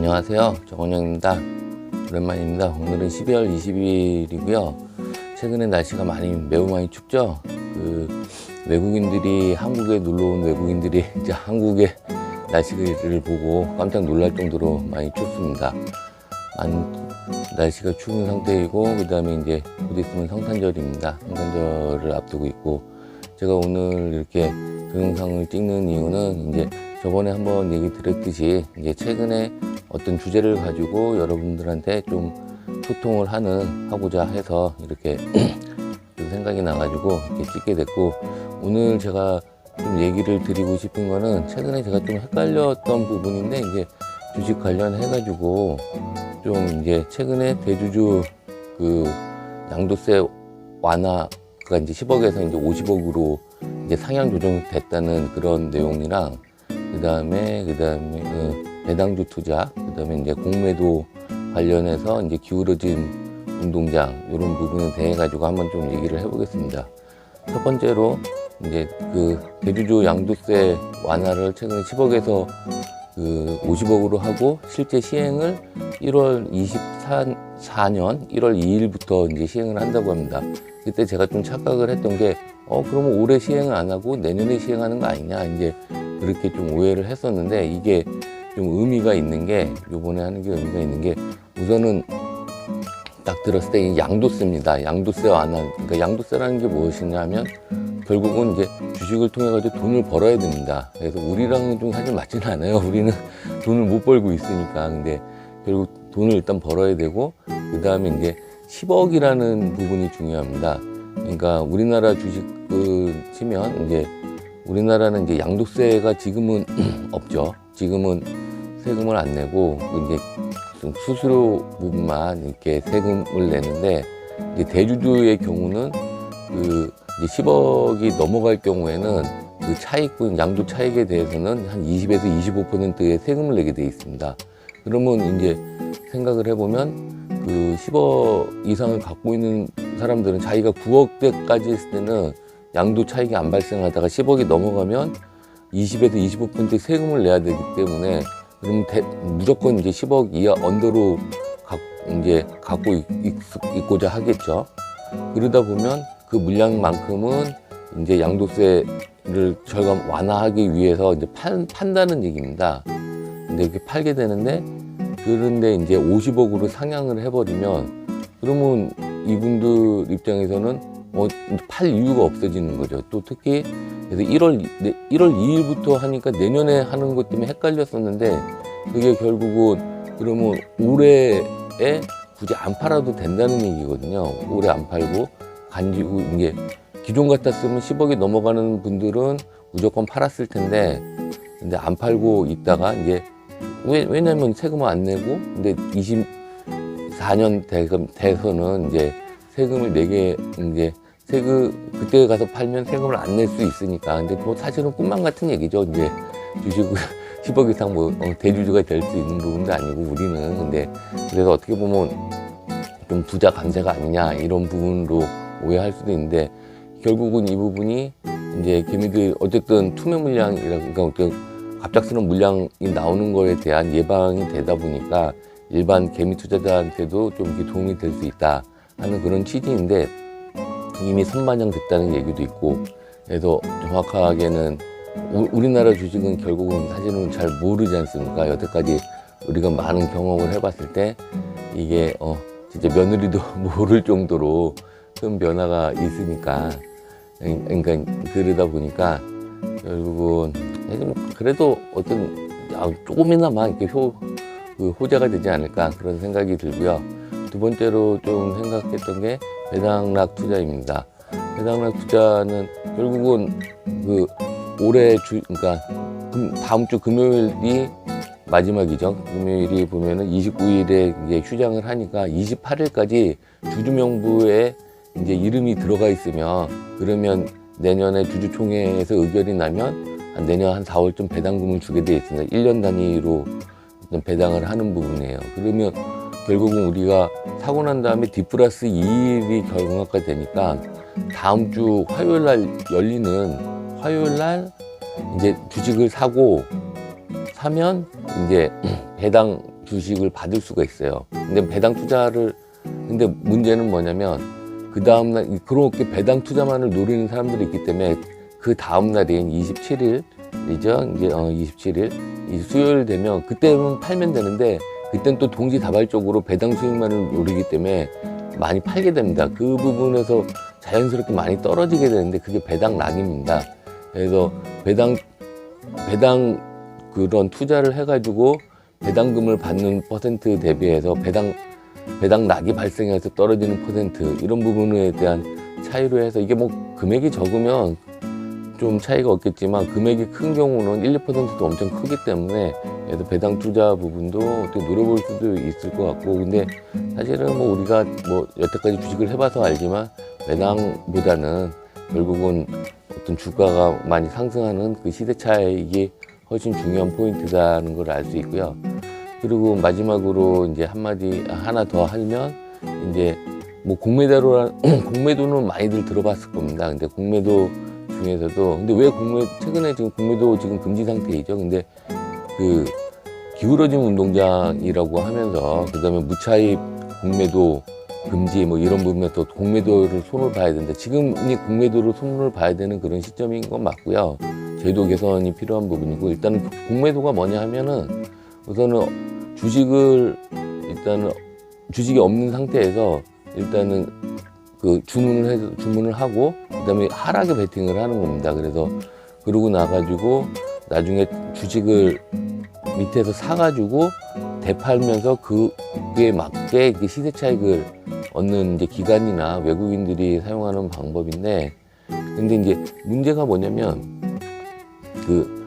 안녕하세요. 정원영입니다. 오랜만입니다. 오늘은 12월 20일이고요. 최근에 날씨가 많이 매우 많이 춥죠. 그 외국인들이 한국에 놀러 온 외국인들이 이제 한국의 날씨를 보고 깜짝 놀랄 정도로 많이 춥습니다. 안, 날씨가 추운 상태이고 그 다음에 이제 곧 있으면 성탄절입니다. 성탄절을 앞두고 있고 제가 오늘 이렇게 동영상을 찍는 이유는 이제 저번에 한번 얘기 드렸듯이 이제 최근에 어떤 주제를 가지고 여러분들한테 좀 소통을 하는 하고자 해서 이렇게 좀 생각이 나가지고 이렇게 찍게 됐고 오늘 제가 좀 얘기를 드리고 싶은 거는 최근에 제가 좀 헷갈렸던 부분인데 이제 주식 관련해 가지고 좀 이제 최근에 대주주 그 양도세 완화가 이제 10억에서 이제 50억으로 이제 상향 조정됐다는 그런 내용이랑 그 다음에 그 다음에 배당주 투자 그 다음에 이제 공매도 관련해서 이제 기울어진 운동장 이런 부분에 대해 가지고 한번 좀 얘기를 해보겠습니다. 첫 번째로 이제 그 대주주 양도세 완화를 최근에 10억에서 그 50억으로 하고 실제 시행을 1월 24년 1월 2일부터 이제 시행을 한다고 합니다. 그때 제가 좀 착각을 했던 게 어 그러면 올해 시행을 안 하고 내년에 시행하는 거 아니냐 이제 그렇게 좀 오해를 했었는데 이게 좀 의미가 있는 게 요번에 하는 게 의미가 있는 게 우선은 딱 들었을 때이 양도세입니다. 양도세 완화 그러니까 양도세라는 게 무엇이냐면 결국은 이제 주식을 통해 가지고 돈을 벌어야 됩니다. 그래서 우리랑은 좀 사실 맞지는 않아요. 우리는 돈을 못 벌고 있으니까. 근데 결국 돈을 일단 벌어야 되고 그 다음에 이제 10억이라는 부분이 중요합니다. 그러니까 우리나라 주식을 치면 이제 우리나라는 이제 양도세가 지금은 없죠. 지금은 세금을 안 내고 이제 좀 수수료 부분만 이렇게 세금을 내는데 이제 대주주의 경우는 그 이제 10억이 넘어갈 경우에는 그 차익분 양도 차익에 대해서는 한 20에서 25%의 세금을 내게 돼 있습니다. 그러면 이제 생각을 해보면 그 10억 이상을 갖고 있는 사람들은 자기가 9억대까지 했을 때는 양도 차익이 안 발생하다가 10억이 넘어가면 20에서 25% 세금을 내야 되기 때문에 그럼 대, 무조건 이제 10억 이하 언더로 가, 이제 갖고 있, 있, 고자 하겠죠. 그러다 보면 그 물량만큼은 이제 양도세를 절감 완화하기 위해서 이제 판, 판다는 얘기입니다. 근데 이렇게 팔게 되는데 그런데 이제 50억으로 상향을 해버리면 그러면 이분들 입장에서는 뭐팔 이유가 없어지는 거죠. 또 특히 그래서 1월 1월 2일부터 하니까 내년에 하는 것 때문에 헷갈렸었는데 그게 결국은 그러면 올해에 굳이 안 팔아도 된다는 얘기거든요. 올해 안 팔고 간지고 이게 기존 같았으면 10억이 넘어가는 분들은 무조건 팔았을 텐데 근데 안 팔고 있다가 이제 왜, 왜냐면 세금을 안 내고 근데 24년 대금 돼서는 이제 세금을 내게 이제 세금 그때 가서 팔면 세금을 안 낼 수 있으니까. 근데 뭐 사실은 꿈만 같은 얘기죠. 이제 주식을 10억 이상 뭐 어, 대주주가 될 수 있는 부분도 아니고 우리는. 근데 그래서 어떻게 보면 좀 부자 감세가 아니냐 이런 부분으로 오해할 수도 있는데 결국은 이 부분이 이제 개미들 어쨌든 투매 물량이라고 그러니까 갑작스러운 물량이 나오는 거에 대한 예방이 되다 보니까 일반 개미 투자자한테도 좀 도움이 될 수 있다 하는 그런 취지인데 이미 선반영됐다는 얘기도 있고 그래서 정확하게는 우, 우리나라 주식은 결국은 사실은 잘 모르지 않습니까? 여태까지 우리가 많은 경험을 해봤을 때 이게 어 진짜 며느리도 모를 정도로 큰 변화가 있으니까 그러니까 그러다 보니까 결국은 그래도 어떤 아, 조금이나마 이렇게 효, 그 호재가 되지 않을까 그런 생각이 들고요. 두 번째로 좀 생각했던 게 배당락 투자입니다. 배당락 투자는 결국은 그 올해 주 그러니까 다음 주 금요일이 마지막이죠. 금요일이 보면은 29일에 이제 휴장을 하니까 28일까지 주주명부에 이제 이름이 들어가 있으면 그러면 내년에 주주총회에서 의결이 나면 한 내년 한 4월쯤 배당금을 주게 돼 있습니다. 1년 단위로 배당을 하는 부분이에요. 그러면 결국은 우리가 사고 난 다음에 D 플러스 2일이 결과가 되니까 다음 주 화요일 날 열리는 화요일 날 이제 주식을 사고 사면 이제 배당 주식을 받을 수가 있어요. 근데 배당 투자를 근데 문제는 뭐냐면 그 다음 날 그렇게 배당 투자만을 노리는 사람들이 있기 때문에 그 다음 날인 27일이죠. 이제 어 27일 이 수요일 되면 그때는 팔면 되는데 그땐 또 동시다발적으로 배당 수익만을 노리기 때문에 많이 팔게 됩니다. 그 부분에서 자연스럽게 많이 떨어지게 되는데 그게 배당 락입니다. 그래서 배당 배당 그런 투자를 해가지고 배당금을 받는 퍼센트 대비해서 배당 배당 락이 발생해서 떨어지는 퍼센트 이런 부분에 대한 차이로 해서 이게 뭐 금액이 적으면 좀 차이가 없겠지만 금액이 큰 경우는 1, 2%도 엄청 크기 때문에 그래서 배당 투자 부분도 또 노려볼 수도 있을 것 같고 근데 사실은 뭐 우리가 뭐 여태까지 주식을 해봐서 알지만 배당보다는 결국은 어떤 주가가 많이 상승하는 그 시대 차익이 훨씬 중요한 포인트다는 걸 알 수 있고요. 그리고 마지막으로 이제 한마디 하나 더 하면 이제 뭐 공매도라 공매도는 많이들 들어봤을 겁니다. 근데 공매도 중에서도 근데 왜 공매 최근에 지금 공매도 지금 금지 상태이죠. 근데 그 기울어진 운동장이라고 하면서 그다음에 무차입 공매도 금지 뭐 이런 부분에 또 공매도를 손을 봐야 된다. 지금 이 공매도를 손을 봐야 되는 그런 시점인 건 맞고요. 제도 개선이 필요한 부분이고 일단은 공매도가 뭐냐 하면은 우선은 주식을 일단은 주식이 없는 상태에서 일단은 그 주문을 해 주문을 하고 그다음에 하락에 베팅을 하는 겁니다. 그래서 그러고 나가지고 나중에 주식을 밑에서 사가지고 대팔면서 그에 맞게 그 시세 차익을 얻는 이제 기관이나 외국인들이 사용하는 방법인데 근데 이제 문제가 뭐냐면 그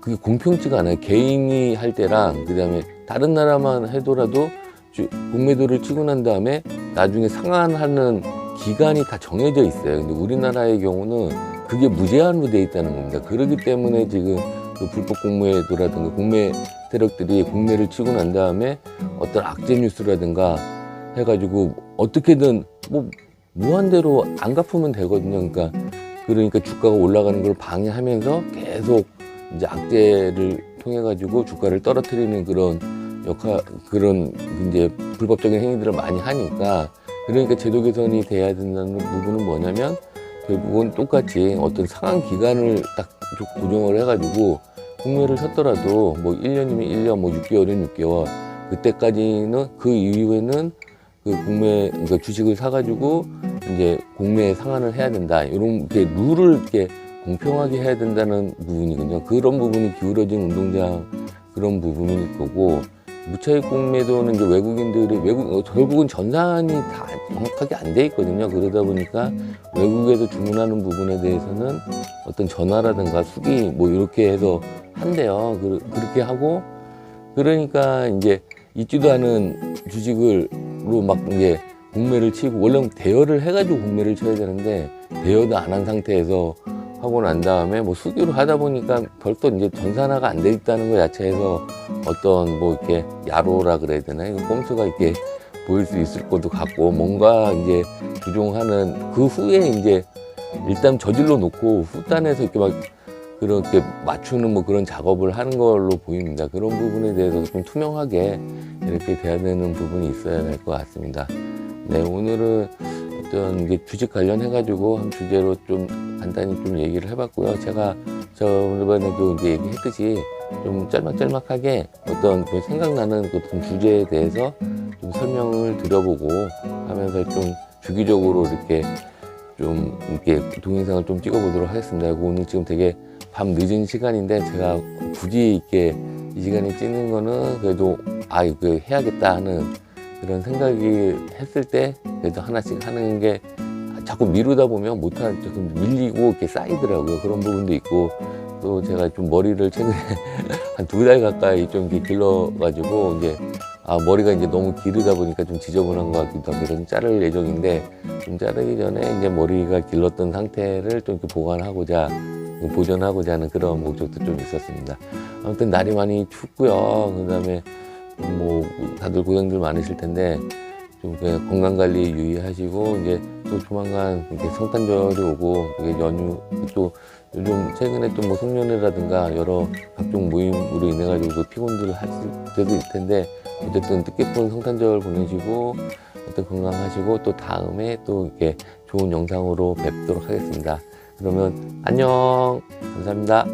그게 공평치가 않아요. 개인이 할 때랑 그다음에 다른 나라만 해도라도 주- 공매도를 치고 난 다음에 나중에 상환하는 기간이 다 정해져 있어요. 근데 우리나라의 경우는 그게 무제한으로 돼 있다는 겁니다. 그렇기 때문에 지금 그 불법 공매도라든가 공매 세력들이 공매를 치고 난 다음에 어떤 악재 뉴스라든가 해가지고 어떻게든 뭐 무한대로 안 갚으면 되거든요. 그러니까 그러니까 주가가 올라가는 걸 방해하면서 계속 이제 악재를 통해 가지고 주가를 떨어뜨리는 그런 역할 그런 이제 불법적인 행위들을 많이 하니까 그러니까 제도 개선이 돼야 된다는 부분은 뭐냐면 결국은 똑같이 어떤 상한 기간을 딱 고정을 해가지고 공매를 쳤더라도 뭐 1년이면 1년, 뭐 6개월이면 6개월. 그때까지는 그 이후에는 그 공매 그러니까 주식을 사가지고 이제 공매에 상환을 해야 된다. 이런 게 룰을 이렇게 공평하게 해야 된다는 부분이거든요. 그런 부분이 기울어진 운동장 그런 부분일 거고 무차익 공매도는 이제 외국인들이 외국 어, 결국은 전산이 다 정확하게 안 돼 있거든요. 그러다 보니까 외국에서 주문하는 부분에 대해서는 어떤 전화라든가 수기 뭐 이렇게 해서 한대요. 그, 그렇게 하고 그러니까 이제 있지도 않은 주식을로 막 이제 공매를 치고 원래 대여를 해가지고 공매를 쳐야 되는데 대여도 안 한 상태에서 하고 난 다음에 뭐 수기로 하다 보니까 별도 이제 전산화가 안 돼 있다는 것 자체에서 어떤 뭐 이렇게 야로라 그래야 되나 이 꼼수가 이렇게 보일 수 있을 것도 같고 뭔가 이제 조종하는 그 후에 이제 일단 저질러 놓고 후단에서 이렇게 막 그렇게 맞추는 뭐 그런 작업을 하는 걸로 보입니다. 그런 부분에 대해서 좀 투명하게 이렇게 돼야 되는 부분이 있어야 될 것 같습니다. 네, 오늘은 어떤 주식 관련해가지고 한 주제로 좀 간단히 좀 얘기를 해봤고요. 제가 저번에도 이제 얘기했듯이 좀 짤막짤막하게 어떤 그 생각나는 그 어떤 주제에 대해서 좀 설명을 드려보고 하면서 좀 주기적으로 이렇게 좀 이렇게 동영상을 좀 찍어보도록 하겠습니다. 오늘 지금 되게 밤 늦은 시간인데 제가 굳이 이렇게 이 시간에 찍는 거는 그래도 아 이거 해야겠다 하는 그런 생각이 했을 때 그래도 하나씩 하는 게 자꾸 미루다 보면 못한 조금 밀리고 이렇게 쌓이더라고요. 그런 부분도 있고 또 제가 좀 머리를 최근에 한 두 달 가까이 좀 이렇게 길러가지고 이제 아 머리가 이제 너무 기르다 보니까 좀 지저분한 것 같기도 하고 좀 자를 예정인데 좀 자르기 전에 이제 머리가 길렀던 상태를 좀 이렇게 보관하고자 보존하고자 하는 그런 목적도 좀 있었습니다. 아무튼 날이 많이 춥고요. 그다음에 뭐 다들 고생들 많으실 텐데 좀 그냥 건강 관리 유의하시고 이제 또 조만간 이렇게 성탄절이 오고 이게 연휴 또 요즘 최근에 또 뭐 송년회라든가 여러 각종 모임으로 인해 가지고 피곤들 하실 때도 있을 텐데 어쨌든 뜻깊은 성탄절 보내시고 어떤 건강하시고 또 다음에 또 이렇게 좋은 영상으로 뵙도록 하겠습니다. 그러면 안녕 감사합니다.